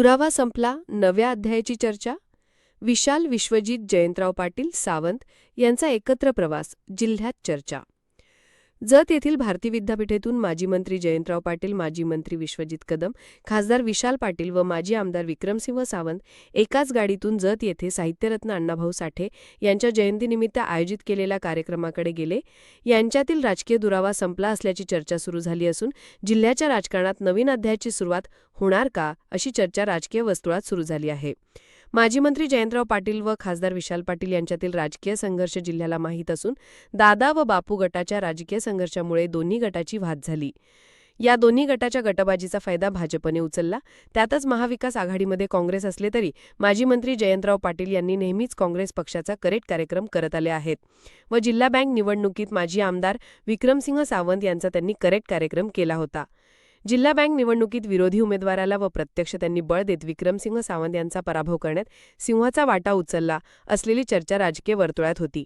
दुरावा संपला नव्या अध्यायाची चर्चा? विशाल विश्वजित जयंतराव पाटील सावंत यांचा एकत्र प्रवास जिल्ह्यात चर्चा. जत येथील भारती विद्यापीठेतून माजी मंत्री जयंतराव पाटील माजी मंत्री विश्वजित कदम खासदार विशाल पाटील व माजी आमदार विक्रमसिंह सावंत एकाच गाडीतून जत येथे साहित्यरत्न अण्णाभाऊ साठे यांच्या जयंतीनिमित्त आयोजित केलेल्या कार्यक्रमाकडे गेले. यांच्यातील राजकीय दुरावा संपला असल्याची चर्चा सुरू झाली असून जिल्ह्याच्या राजकारणात नवीन अध्यायाची सुरुवात होणार का अशी चर्चा राजकीय वर्तुळात सुरू झाली आहे. माजी मंत्री जयंतराव पाटील व खासदार विशाल पाटील यांच्यातील राजकीय संघर्ष जिल्ह्याला माहीत असून दादा व बापू गटाच्या राजकीय संघर्षामुळे दोन्ही गटाची वाद झाली. या दोन्ही गटाच्या गटबाजीचा फायदा भाजपने उचलला. त्यातच महाविकास आघाडीमध्ये काँग्रेस असले तरी माजी मंत्री जयंतराव पाटील यांनी नेहमीच काँग्रेस पक्षाचा करेक्ट कार्यक्रम करत आले आहेत. व जिल्हा बँक निवडणुकीत माजी आमदार विक्रमसिंह सावंत यांचा त्यांनी करेक्ट कार्यक्रम केला होता. जिल्हा बँक निवडणुकीत विरोधी उमेदवाराला व प्रत्यक्ष त्यांनी बळ देत विक्रमसिंह सावंत यांचा पराभव करण्यात सिंहाचा वाटा उचलला असलेली चर्चा राजकीय वर्तुळात होती.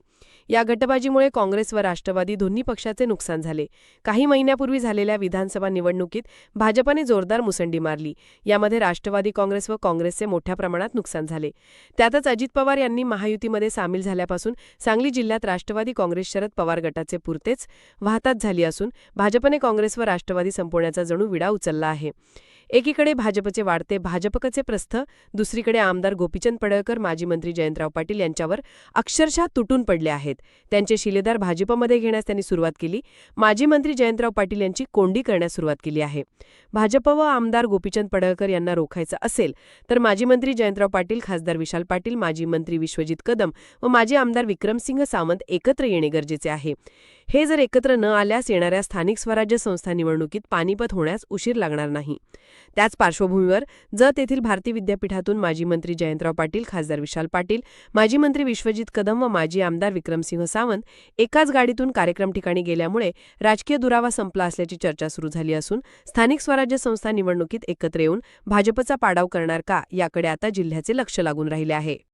या गटबाजीमुळे काँग्रेस व राष्ट्रवादी दोन्ही पक्षाचे नुकसान झाले. काही महिन्यापूर्वी झालेल्या विधानसभा निवडणुकीत भाजपाने जोरदार मुसंडी मारली. यामध्ये राष्ट्रवादी काँग्रेस व काँग्रेसचे मोठ्या प्रमाणात नुकसान झाले. त्यातच अजित पवार यांनी महायुतीमध्ये सामील झाल्यापासून सांगली जिल्ह्यात राष्ट्रवादी काँग्रेस शरद पवार गटाचे पुरतेच वाहतात झाली असून भाजपने काँग्रेस व राष्ट्रवादी संपवण्याचा जणू विडा उचलला आहे. एकीकडे भाजपचे वाढते भाजपकचे प्रस्थ दुसरीकडे आमदार गोपीचंद पडळकर माजी मंत्री जयंतराव पाटील यांच्यावर अक्षरशः तुटून पडले आहेत. त्यांचे शिलेदार भाजपमध्ये घेण्यास त्यांनी सुरुवात केली. माजी मंत्री जयंतराव पाटील यांची कोंडी करण्यास सुरुवात केली आहे. भाजप व आमदार गोपीचंद पडळकर यांना रोखायचं असेल तर माजी मंत्री जयंतराव पाटील खासदार विशाल पाटील माजी मंत्री विश्वजित कदम व माजी आमदार विक्रमसिंह सावंत एकत्र येणे गरजेचे आहे. हे जर एकत्र न आल्यास येणाऱ्या स्थानिक स्वराज्य संस्था निवडणुकीत पानिपत होण्यास उशीर लागणार नाही. त्याच पार्श्वभूमीवर जत येथील भारती विद्यापीठातून माजी मंत्री जयंतराव पाटील खासदार विशाल पाटील माजी मंत्री विश्वजित कदम व माजी आमदार विक्रमसिंह सावंत एकाच गाडीतून कार्यक्रम ठिकाणी गेल्यामुळे राजकीय दुरावा संपला असल्याची चर्चा सुरू झाली असून स्थानिक स्वराज्य संस्था निवडणुकीत एकत्र येऊन भाजपचा पाडाव करणार का याकडे आता जिल्ह्याचे लक्ष लागून राहिले आहे.